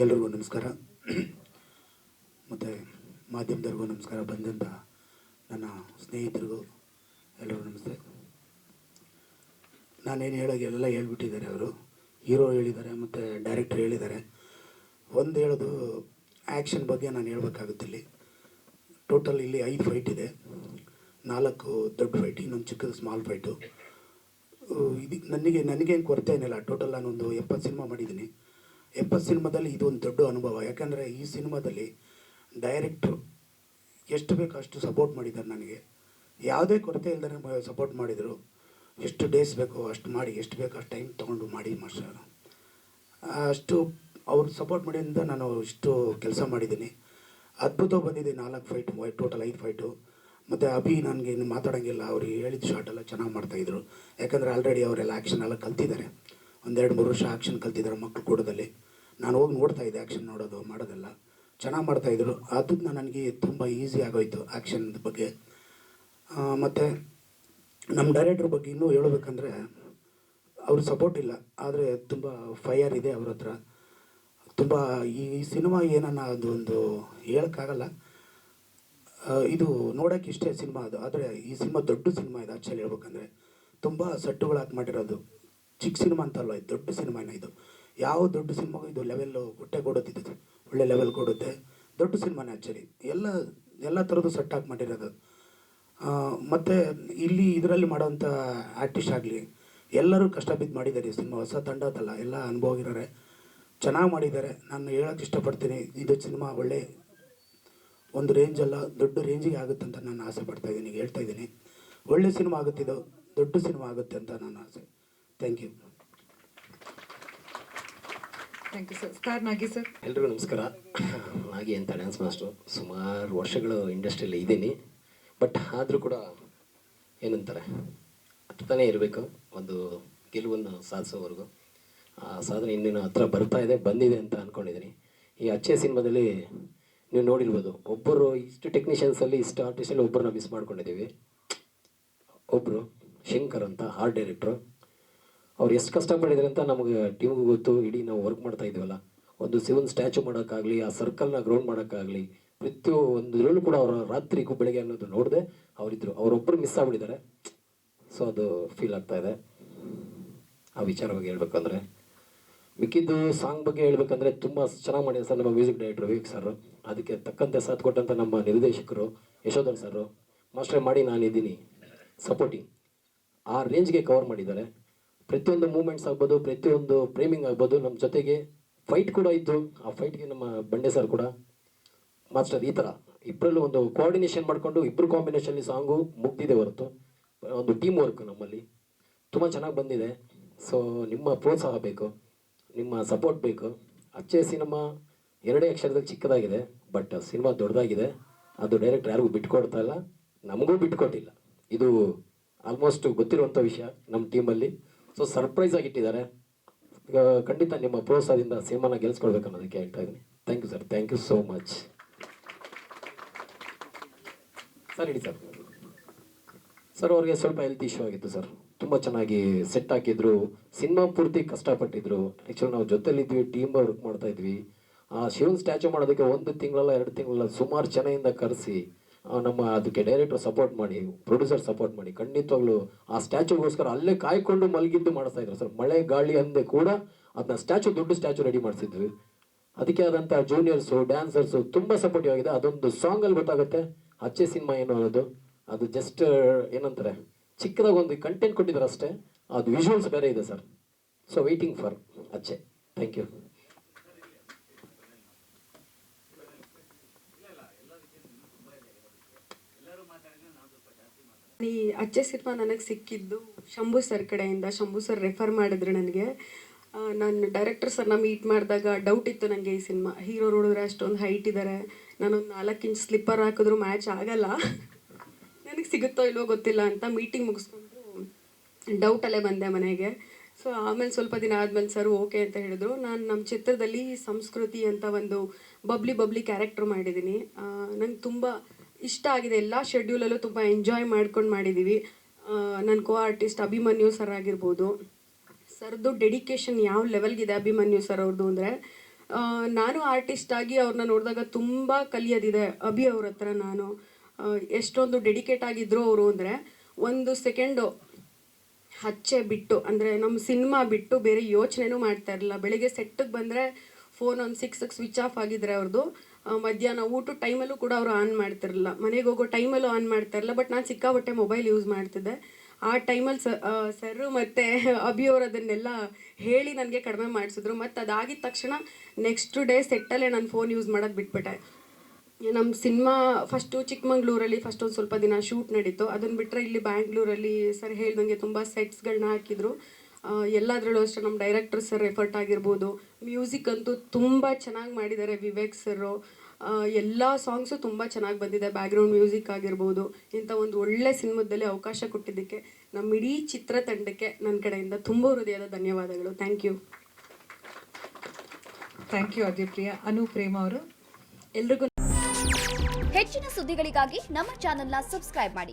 ಎಲ್ರಿಗೂ ನಮಸ್ಕಾರ. ಮತ್ತು ಮಾಧ್ಯಮದವ್ರಿಗೂ ನಮಸ್ಕಾರ. ಬಂದಂಥ ನನ್ನ ಸ್ನೇಹಿತರಿಗೂ ಎಲ್ಲರಿಗೂ ನಮಸ್ತೆ. ನಾನೇನು ಹೇಳೋಕ್ಕೆ ಎಲ್ಲ ಹೇಳ್ಬಿಟ್ಟಿದ್ದಾರೆ ಅವರು. ಹೀರೋ ಹೇಳಿದ್ದಾರೆ, ಮತ್ತು ಡೈರೆಕ್ಟರ್ ಹೇಳಿದ್ದಾರೆ. ಒಂದು ಹೇಳೋದು, ಆ್ಯಕ್ಷನ್ ಬಗ್ಗೆ ನಾನು ಹೇಳ್ಬೇಕಾಗುತ್ತೆ ಇಲ್ಲಿ ಟೋಟಲ್ ಇಲ್ಲಿ ಐದು ಫೈಟ್ ಇದೆ. ನಾಲ್ಕು ದೊಡ್ಡ ಫೈಟ್, ಇನ್ನೊಂದು ಚಿಕ್ಕದು ಸ್ಮಾಲ್ ಫೈಟು. ಇದು ನನಗೆ, ನನಗೇನು ಕೊರತೆ ಏನಿಲ್ಲ. ಟೋಟಲ್ ನಾನೊಂದು ಎಪ್ಪತ್ತು ಸಿನಿಮಾ ಮಾಡಿದ್ದೀನಿ. ಎಪ್ಪತ್ತು ಸಿನಿಮಾದಲ್ಲಿ ಇದೊಂದು ದೊಡ್ಡ ಅನುಭವ. ಯಾಕಂದರೆ ಈ ಸಿನಿಮಾದಲ್ಲಿ ಡೈರೆಕ್ಟ್ರು ಎಷ್ಟು ಬೇಕೋ ಅಷ್ಟು ಸಪೋರ್ಟ್ ಮಾಡಿದ್ದಾರೆ ನನಗೆ. ಯಾವುದೇ ಕೊರತೆ ಇಲ್ಲದೇ ಸಪೋರ್ಟ್ ಮಾಡಿದರು. ಎಷ್ಟು ಡೇಸ್ ಬೇಕೋ ಅಷ್ಟು ಮಾಡಿ, ಎಷ್ಟು ಬೇಕೋ ಅಷ್ಟು ಟೈಮ್ ತೊಗೊಂಡು ಮಾಡಿ ಮಾಸ್ಟರ್ ಅಷ್ಟು ಅವ್ರು ಸಪೋರ್ಟ್ ಮಾಡಿದಿಂದ ನಾನು ಇಷ್ಟು ಕೆಲಸ ಮಾಡಿದ್ದೀನಿ. ಅದ್ಭುತ ಬಂದಿದೆ ನಾಲ್ಕು ಫೈಟ್ ಟೋಟಲ್ ಐದು ಫೈಟು ಮತ್ತು ಅಭಿ ನನಗೆ ಇನ್ನು ಮಾತಾಡೋಂಗಿಲ್ಲ. ಅವ್ರು ಹೇಳಿದ ಶಾರ್ಟ್ ಎಲ್ಲ ಚೆನ್ನಾಗಿ ಮಾಡ್ತಾಯಿದ್ರು ಯಾಕಂದರೆ ಆಲ್ರೆಡಿ ಅವರೆಲ್ಲ ಆ್ಯಕ್ಷನ್ ಎಲ್ಲ ಕಲ್ತಿದ್ದಾರೆ. ಒಂದೆರಡು ಮೂರು ವರ್ಷ ಆ್ಯಕ್ಷನ್ ಕಲ್ತಿದ್ದಾರೆ ಮಕ್ಕಳು ಕೂಡದಲ್ಲಿ. ನಾನು ಹೋಗಿ ನೋಡ್ತಾ ಇದ್ದೆ ಆ್ಯಕ್ಷನ್ ನೋಡೋದು, ಮಾಡೋದೆಲ್ಲ. ಚೆನ್ನಾಗಿ ಮಾಡ್ತಾಯಿದ್ರು ಅದನ್ನ ನನಗೆ ತುಂಬ ಈಸಿ ಆಗೋಯ್ತು ಆ್ಯಕ್ಷನ್ ಬಗ್ಗೆ. ಮತ್ತು ನಮ್ಮ ಡೈರೆಕ್ಟ್ರ್ ಬಗ್ಗೆ ಇನ್ನೂ ಹೇಳಬೇಕಂದ್ರೆ ಅವ್ರ ಸಪೋರ್ಟ್ ಇಲ್ಲ. ಆದರೆ ತುಂಬ ಫೈಯರ್ ಇದೆ ಅವ್ರ ಹತ್ರ. ತುಂಬ ಈ ಸಿನಿಮಾ ಏನನ್ನ ಅದು ಒಂದು ಹೇಳೋಕ್ಕಾಗಲ್ಲ. ಇದು ನೋಡೋಕೆ ಇಷ್ಟೇ ಸಿನಿಮಾ ಅದು. ಆದರೆ ಈ ಸಿನಿಮಾ ದೊಡ್ಡ ಸಿನಿಮಾ ಇದೆ ಆ್ಯಕ್ಚುಲಿ ಹೇಳ್ಬೇಕಂದ್ರೆ ತುಂಬ ಸಟ್ಟುಗಳು ಹಾಕಿ ಮಾಡಿರೋದು. ಚಿಕ್ಕ ಸಿನಿಮಾ ಅಂತಲ್ಲ ಇದು, ದೊಡ್ಡ ಸಿನಿಮಾನ ಇದು. ಯಾವ ದೊಡ್ಡ ಸಿನಿಮಾಗೂ ಇದು ಲೆವೆಲ್ಲು ಹೊಟ್ಟೆ ಕೊಡುತ್ತಿದ್ದು ಒಳ್ಳೆ ಲೆವೆಲ್ ಕೊಡುತ್ತೆ. ದೊಡ್ಡ ಸಿನಿಮಾನೇ ಆ್ಯಕ್ಚುಲಿ ಎಲ್ಲ ಎಲ್ಲ ಥರದ್ದು ಸೆಟ್ ಹಾಕಿ ಮಾಡಿರೋದು. ಮತ್ತು ಇಲ್ಲಿ ಇದರಲ್ಲಿ ಮಾಡೋಂಥ ಆರ್ಟಿಸ್ಟ್ ಆಗಲಿ, ಎಲ್ಲರೂ ಕಷ್ಟ ಬಿದ್ದು ಮಾಡಿದ್ದಾರೆ ಈ ಸಿನಿಮಾ. ಹೊಸ ತಂಡ ಅಂತಲ್ಲ, ಎಲ್ಲ ಅನುಭವಿರೋರೆ ಚೆನ್ನಾಗಿ ಮಾಡಿದ್ದಾರೆ. ನಾನು ಹೇಳೋಕ್ಕೆ ಇಷ್ಟಪಡ್ತೀನಿ. ಇದು ಸಿನಿಮಾ ಒಳ್ಳೆ ಒಂದು ರೇಂಜಲ್ಲ ದೊಡ್ಡ ರೇಂಜಿಗೆ ಆಗುತ್ತೆ ಅಂತ ನಾನು ಆಸೆ ಪಡ್ತಾ ಇದ್ದೀನಿ. ಹೇಳ್ತಾ ಇದ್ದೀನಿ. ಒಳ್ಳೆ ಸಿನಿಮಾ ಆಗುತ್ತಿದ್ದು ದೊಡ್ಡ ಸಿನಿಮಾ ಆಗುತ್ತೆ ಅಂತ ನಾನು ಆಸೆ. Thank you thank you sir Nagi sir ಎಲ್ರಿಗೂ ನಮಸ್ಕಾರ. ನಾಗಿ ಅಂತ ಡ್ಯಾನ್ಸ್ ಮಾಸ್ಟರ್ ಸುಮಾರು ವರ್ಷಗಳು ಇಂಡಸ್ಟ್ರಿಯಲ್ಲಿ ಇದ್ದೀನಿ. ಬಟ್ ಆದರೂ ಕೂಡ ಏನಂತಾರೆ? ಹತ್ತನೇ ಇರಬೇಕು. ಒಂದು ಗೆಲುವನ್ನು ಸಾಧಿಸೋವರೆಗೂ ಆ ಸಾಧನೆ ಇನ್ನೇನು ಹತ್ರ ಬರ್ತಾ ಇದೆ, ಬಂದಿದೆ ಅಂತ ಅಂದ್ಕೊಂಡಿದ್ದೀನಿ ಈ ಅಚ್ಚೆ ಸಿನಿಮಾದಲ್ಲಿ ನೀವು ನೋಡಿರ್ಬೋದು, ಒಬ್ಬರು ಇಷ್ಟು ಟೆಕ್ನಿಷಿಯನ್ಸಲ್ಲಿ ಇಷ್ಟು ಆರ್ಟಿಸ್ಟಲ್ಲಿ ಒಬ್ಬರನ್ನ ಮಿಸ್ ಮಾಡ್ಕೊಂಡಿದ್ದೀವಿ. ಒಬ್ಬರು ಶಂಕರ್ ಅಂತ ಆರ್ಟ್ ಡೈರೆಕ್ಟ್ರು ಅವ್ರು ಎಷ್ಟು ಕಷ್ಟಪಡಿದ್ರು ಅಂತ ನಮಗೆ ಟೀಮ್ಗೆ ಗೊತ್ತು. ಇಡೀ ನಾವು ವರ್ಕ್ ಮಾಡ್ತಾ ಇದೀವಲ್ಲ. ಒಂದು ಸಿವನ್ ಸ್ಟ್ಯಾಚು ಮಾಡೋಕ್ಕಾಗಲಿ, ಆ ಸರ್ಕಲ್ನ ಗ್ರೌಂಡ್ ಮಾಡೋಕ್ಕಾಗಲಿ ಪ್ರತಿಯೊಂದರಲ್ಲೂ ಕೂಡ ಅವರ ರಾತ್ರಿಗೂ ಬೆಳಗ್ಗೆ ಅನ್ನೋದು ನೋಡಿದೆ ಅವರಿದ್ದರು ಅವರೊಬ್ಬರು ಮಿಸ್ ಆಗ್ಬಿಟ್ಟಿದ್ದಾರೆ. ಸೊ ಅದು ಫೀಲ್ ಆಗ್ತಾ ಇದೆ. ಆ ವಿಚಾರವಾಗಿ ಹೇಳ್ಬೇಕಂದ್ರೆ, ಮಿಕ್ಕಿದ್ದು ಸಾಂಗ್ ಬಗ್ಗೆ ಹೇಳ್ಬೇಕಂದ್ರೆ ತುಂಬ ಚೆನ್ನಾಗಿ ಮಾಡಿದೆ ಸರ್ ನಮ್ಮ ಮ್ಯೂಸಿಕ್ ಡೈರೆಕ್ಟರ್ ವಿವೇಕ್ ಸರ್ ಅದಕ್ಕೆ ತಕ್ಕಂತೆ ಸಾಥ್ ಕೊಟ್ಟಂಥ ನಮ್ಮ ನಿರ್ದೇಶಕರು ಯಶೋಧರ್ ಸರ್ ಮಾಸ್ಟರ್ ಮಾಡಿ ನಾನಿದ್ದೀನಿ. ಸಪೋರ್ಟಿಂಗ್ ಆ ರೇಂಜ್ಗೆ ಕವರ್ ಮಾಡಿದ್ದಾರೆ. ಪ್ರತಿಯೊಂದು ಮೂಮೆಂಟ್ಸ್ ಆಗ್ಬೋದು, ಪ್ರತಿಯೊಂದು ಫ್ರೇಮಿಂಗ್ ಆಗ್ಬೋದು ನಮ್ಮ ಜೊತೆಗೆ ಫೈಟ್ ಕೂಡ ಇತ್ತು ಆ ಫೈಟ್ಗೆ ನಮ್ಮ ಬಂಡೆ ಸರ್ ಕೂಡ. ಮಾಸ್ಟರ್ ಈ ಥರ ಇಬ್ಬರಲ್ಲೂ ಒಂದು ಕೋಆರ್ಡಿನೇಷನ್ ಮಾಡಿಕೊಂಡು ಇಬ್ಬರು ಕಾಂಬಿನೇಷನಲ್ಲಿ ಸಾಂಗು ಮುಗ್ದಿದೆ ಹೊರತು. ಒಂದು ಟೀಮ್ ವರ್ಕ್ ನಮ್ಮಲ್ಲಿ. ತುಂಬ ಚೆನ್ನಾಗಿ ಬಂದಿದೆ. ಸೊ ನಿಮ್ಮ ಪ್ರೋತ್ಸಾಹ ಬೇಕು. ನಿಮ್ಮ ಸಪೋರ್ಟ್ ಬೇಕು. ಅಚ್ಚೆ ಸಿನಿಮಾ ಎರಡೇ ಅಕ್ಷರದಲ್ಲಿ ಚಿಕ್ಕದಾಗಿದೆ ಬಟ್ ಸಿನಿಮಾ ದೊಡ್ಡದಾಗಿದೆ. ಅದು ಡೈರೆಕ್ಟ್ ಯಾರಿಗೂ ಬಿಟ್ಕೊಡ್ತಾ ಇಲ್ಲ. ನಮಗೂ ಬಿಟ್ಕೊಟ್ಟಿಲ್ಲ. ಇದು ಆಲ್ಮೋಸ್ಟ್ ಗೊತ್ತಿರುವಂಥ ವಿಷಯ ನಮ್ಮ ಟೀಮಲ್ಲಿ ಸೊ ಸರ್ಪ್ರೈಸ್ ಆಗಿ ಇಟ್ಟಿದ್ದಾರೆ ಖಂಡಿತ ನಿಮ್ಮ ಪ್ರೋತ್ಸಾಹದಿಂದ ಸಿನಿಮಾನ ಗೆಲ್ಸ್ಕೊಳ್ಬೇಕು ಅನ್ನೋದಕ್ಕೆ ಹೇಳ್ತಾ ಇದ್ದೀನಿ. Thank you sir thank you so much sir ಹೇಳಿ ಸರ್. ಸರ್, ಅವ್ರಿಗೆ ಸ್ವಲ್ಪ ಹೆಲ್ತ್ ಇಶ್ಯೂ ಆಗಿತ್ತು, ಸರ್. ತುಂಬ ಚೆನ್ನಾಗಿ ಸೆಟ್ ಹಾಕಿದ್ರು. ಸಿನಿಮಾ ಪೂರ್ತಿ ಕಷ್ಟಪಟ್ಟಿದ್ರು. ಆ್ಯಕ್ಚುಲಿ ನಾವು ಜೊತೆಲಿದ್ವಿ ಟೀಮ್ ವರ್ಕ್ ಮಾಡ್ತಾ ಇದ್ವಿ. ಆ ಶಿವನ್ ಸ್ಟ್ಯಾಚು ಮಾಡೋದಕ್ಕೆ ಒಂದು ತಿಂಗಳಲ್ಲ, ಎರಡು ತಿಂಗಳಲ್ಲ ಸುಮಾರು ಚೆನ್ನಾಗಿಂದ ಕರೆಸಿ ನಮ್ಮ ಅದಕ್ಕೆ ಡೈರೆಕ್ಟರ್ ಸಪೋರ್ಟ್ ಮಾಡಿ ಪ್ರೊಡ್ಯೂಸರ್ ಸಪೋರ್ಟ್ ಮಾಡಿ, ಖಂಡಿತವಾಗ್ಲೂ ಆ ಸ್ಟ್ಯಾಚುಗೋಸ್ಕರ ಅಲ್ಲೇ ಕಾಯ್ಕೊಂಡು ಮಲಗಿದ್ದು ಮಾಡಿಸ್ತಾ ಇದ್ರು. ಸರ್, ಮಳೆ ಗಾಳಿ ಅಂದೆ ಕೂಡ ಅದನ್ನ ಸ್ಟ್ಯಾಚು ದೊಡ್ಡ ಸ್ಟ್ಯಾಚು ರೆಡಿ ಮಾಡಿಸಿದ್ವಿ. ಅದಕ್ಕೆ ಆದಂಥ ಜೂನಿಯರ್ಸು ಡ್ಯಾನ್ಸರ್ಸು ತುಂಬ ಸಪೋರ್ಟಿವ್ ಆಗಿದೆ. ಅದೊಂದು ಸಾಂಗಲ್ಲಿ ಗೊತ್ತಾಗುತ್ತೆ. ಅಚ್ಚೆ ಸಿನಿಮಾ ಏನು ಅನ್ನೋದು ಅದು ಜಸ್ಟ್ ಏನಂತಾರೆ, ಚಿಕ್ಕದಾಗ ಒಂದು ಕಂಟೆಂಟ್ ಕೊಟ್ಟಿದ್ದಾರೆ ಅಷ್ಟೇ. ಅದು ವಿಜುವಲ್ಸ್ ಬೇರೆ ಇದೆ, sir. So waiting for Acche thank you ಈ ಅಚ್ಚೆ ಸಿನಿಮಾ ನನಗೆ ಸಿಕ್ಕಿದ್ದು ಶಂಭು ಸರ್ ಕಡೆಯಿಂದ. ಶಂಭು ಸರ್ ರೆಫರ್ ಮಾಡಿದ್ರು ನನಗೆ. ನಾನು ಡೈರೆಕ್ಟರ್ ಸರ್ನ ಮೀಟ್ ಮಾಡಿದಾಗ ಡೌಟ್ ಇತ್ತು ನನಗೆ ಈ ಸಿನಿಮಾ. ಹೀರೋ ನೋಡಿದ್ರೆ ಅಷ್ಟೊಂದು ಹೈಟ್ ಇದ್ದಾರೆ ನಾನೊಂದು ನಾಲ್ಕು ಇಂಚ್ ಸ್ಲಿಪ್ಪರ್ ಹಾಕಿದ್ರು ಮ್ಯಾಚ್ ಆಗಲ್ಲ. ನನಗೆ ಸಿಗುತ್ತೋ ಇಲ್ವೋ ಗೊತ್ತಿಲ್ಲ ಅಂತ ಮೀಟಿಂಗ್ ಮುಗಿಸ್ಕೊಂಡು ಡೌಟಲ್ಲೇ ಬಂದೆ ಮನೆಗೆ. ಸೊ ಆಮೇಲೆ ಸ್ವಲ್ಪ ದಿನ ಆದಮೇಲೆ ಸರ್ ಓಕೆ ಅಂತ ಹೇಳಿದ್ರು. ನಾನು ನಮ್ಮ ಚಿತ್ರದಲ್ಲಿ ಸಂಸ್ಕೃತಿ ಅಂತ ಒಂದು ಬಬ್ಲಿ ಬಬ್ಲಿ ಕ್ಯಾರೆಕ್ಟ್ರ್ ಮಾಡಿದ್ದೀನಿ ನಂಗೆ ತುಂಬ ಇಷ್ಟ ಆಗಿದೆ. ಎಲ್ಲ ಶೆಡ್ಯೂಲಲ್ಲೂ ತುಂಬ ಎಂಜಾಯ್ ಮಾಡ್ಕೊಂಡು ಮಾಡಿದ್ದೀವಿ ನನ್ನ ಕೋ ಆರ್ಟಿಸ್ಟ್ ಅಭಿಮನ್ಯು ಸರ್ ಆಗಿರ್ಬೋದು. ಸರ್ದು ಡೆಡಿಕೇಶನ್ ಯಾವ ಲೆವೆಲ್ಗಿದೆ ಅಭಿಮನ್ಯು ಸರ್ ಅವ್ರದ್ದು ಅಂದರೆ ನಾನು ಆರ್ಟಿಸ್ಟ್ ಆಗಿ ಅವ್ರನ್ನ ನೋಡಿದಾಗ ತುಂಬ ಕಲಿಯೋದಿದೆ ಅಭಿ ಅವ್ರ ಹತ್ರ ನಾನು. ಎಷ್ಟೊಂದು ಡೆಡಿಕೇಟ್ ಆಗಿದ್ರು ಅವರು ಅಂದರೆ, ಒಂದು ಸೆಕೆಂಡು ಹಚ್ಚೆ ಬಿಟ್ಟು, ಅಂದರೆ ನಮ್ಮ ಸಿನಿಮಾ ಬಿಟ್ಟು ಬೇರೆ ಯೋಚನೆನೂ ಮಾಡ್ತಾ ಇರಲಿಲ್ಲ. ಬೆಳಿಗ್ಗೆ ಸೆಟ್ಟಿಗೆ ಬಂದರೆ ಫೋನ್ ಒಂದು ಸಿಕ್ಸ್ ಸ್ವಿಚ್ ಆಫ್ ಆಗಿದ್ರೆ ಅವ್ರದ್ದು ಮಧ್ಯಾಹ್ನ ಊಟದ ಟೈಮಲ್ಲೂ ಕೂಡ ಅವರು ಆನ್ ಮಾಡ್ತಿರಲಿಲ್ಲ. ಮನೆಗೆ ಹೋಗೋ ಟೈಮಲ್ಲೂ ಆನ್ ಮಾಡ್ತಾ ಇರಲಿಲ್ಲ ಬಟ್ ನಾನು ಸಿಕ್ಕಾಪಟ್ಟೆ ಮೊಬೈಲ್ ಯೂಸ್ ಮಾಡ್ತಿದ್ದೆ. ಆ ಟೈಮಲ್ಲಿ ಸರ್ ಮತ್ತು ಅಭಿ ಅವರು ಅದನ್ನೆಲ್ಲ ಹೇಳಿ ನನಗೆ ಕಡಿಮೆ ಮಾಡಿಸಿದ್ರು. ಮತ್ತು ಅದಾಗಿದ ತಕ್ಷಣ ನೆಕ್ಸ್ಟ್ ಡೇ ಸೆಟ್ಟಲ್ಲೇ ನಾನು ಫೋನ್ ಯೂಸ್ ಮಾಡೋದು ಬಿಟ್ಬಿಟ್ಟೆ. ನಮ್ಮ ಸಿನಿಮಾ ಫಸ್ಟು ಚಿಕ್ಕಮಂಗ್ಳೂರಲ್ಲಿ ಫಸ್ಟ್ ಒಂದು ಸ್ವಲ್ಪ ದಿನ ಶೂಟ್ ನಡೀತು. ಅದನ್ನು ಬಿಟ್ಟರೆ ಇಲ್ಲಿ ಬ್ಯಾಂಗ್ಳೂರಲ್ಲಿ ಸರ್ ಹೇಳ್ದಂಗೆ ತುಂಬ ಸೆಟ್ಸ್ಗಳನ್ನ ಹಾಕಿದ್ರು. ಎಲ್ಲದರಲ್ಲೂ ಅಷ್ಟೇ ನಮ್ಮ ಡೈರೆಕ್ಟರ್ ಸರ್ ಎಫರ್ಟ್ ಆಗಿರ್ಬೋದು. ಮ್ಯೂಸಿಕ್ ಅಂತೂ ತುಂಬ ಚೆನ್ನಾಗಿ ಮಾಡಿದ್ದಾರೆ ವಿವೇಕ್ ಸರು ಎಲ್ಲ ಸಾಂಗ್ಸು ತುಂಬ ಚೆನ್ನಾಗಿ ಬಂದಿದೆ. ಬ್ಯಾಕ್ಗ್ರೌಂಡ್ ಮ್ಯೂಸಿಕ್ ಆಗಿರ್ಬೋದು. ಇಂಥ ಒಂದು ಒಳ್ಳೆ ಸಿನಿಮಾದಲ್ಲಿ ಅವಕಾಶ ಕೊಟ್ಟಿದ್ದಕ್ಕೆ ನಮ್ಮ ಇಡೀ ಚಿತ್ರತಂಡಕ್ಕೆ ನನ್ನ ಕಡೆಯಿಂದ ತುಂಬ ಹೃದಯದ ಧನ್ಯವಾದಗಳು. Thank you thank you Ajayapriya Anu Prema ಅವರು. ಎಲ್ರಿಗೂ ಹೆಚ್ಚಿನ ಸುದ್ದಿಗಳಿಗಾಗಿ ನಮ್ಮ ಚಾನೆಲ್ನ ಸಬ್ಸ್ಕ್ರೈಬ್ ಮಾಡಿ.